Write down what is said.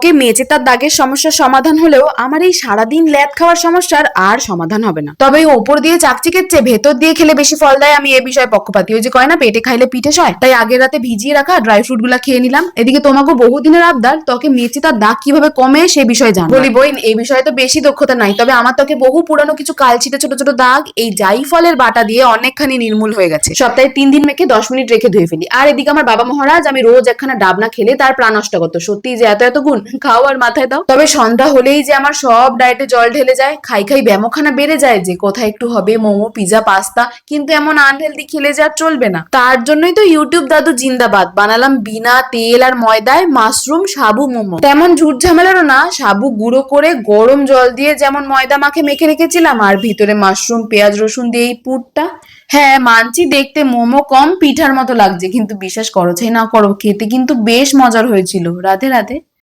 ত্বকে মেচে তার দাগের সমস্যার সমাধান হলেও আমার এই সারাদিন ল্যাদ খাওয়ার সমস্যার আর সমাধান হবে না। তবে ওপর দিয়ে চাকচিকের চেয়ে ভেতর দিয়ে খেলে বেশি ফল দেয় আমি এ বিষয়ে পক্ষপাতি। ওই যে কয় না, পেটে খাইলে পিঠে সয়, তাই আগের রাতে ভিজিয়ে রাখা ড্রাই ফ্রুটগুলা খেয়ে নিলাম। এদিকে তোমাকে বহুদিনের আবদার, ত্বকে মেচে তার দাগ কীভাবে কমে সে বিষয়ে জানো বলি বই, এই বিষয়ে তো বেশি দক্ষতা নাই, তবে আমার ত্বকে বহু পুরানো কিছু কালছিটে ছোট ছোট দাগ, এই জাই ফলের বাটা দিয়ে অনেকখানি নির্মূল হয়ে গেছে। সপ্তাহে তিন দিন মেখে দশ মিনিট রেখে ধুয়ে ফেলি। আর এদিকে আমার বাবা মহারাজ, আমি রোজ একখানা ডাবনা খেলে তার প্রাণ নষ্ট করতো সত্যি যে এত এত গুণ খাও আর মাথায় দাও। তবে সন্ধ্যা হলেই যে আমার সব ডায়েটে জল ঢেলে যায়, খাই খাই ব্যামোখানা বেড়ে যায় যে কোথায় একটু হবে, মোমো, পিজা, পাস্তা, কিন্তু এমন আনহেলদি খেলে যে চলবে না। তার জন্যই তো ইউটিউব দাদু জিন্দাবাদ। বানালাম বিনা তেল আর ময়দায় মাশরুম, সাবু, মোমো। তেমন ঝুট ঝামেলারও না, সাবু গুঁড়ো করে গরম জল দিয়ে যেমন ময়দা মাখে মেখে রেখেছিলাম, আর ভিতরে মাশরুম, পেঁয়াজ, রসুন দিয়ে এই পুরটা। হ্যাঁ মানছি দেখতে মোমো কম, পিঠার মতো লাগছে, কিন্তু বিশ্বাস করো না করো, খেতে কিন্তু বেশ মজার হয়েছিল। রাধে রাধে।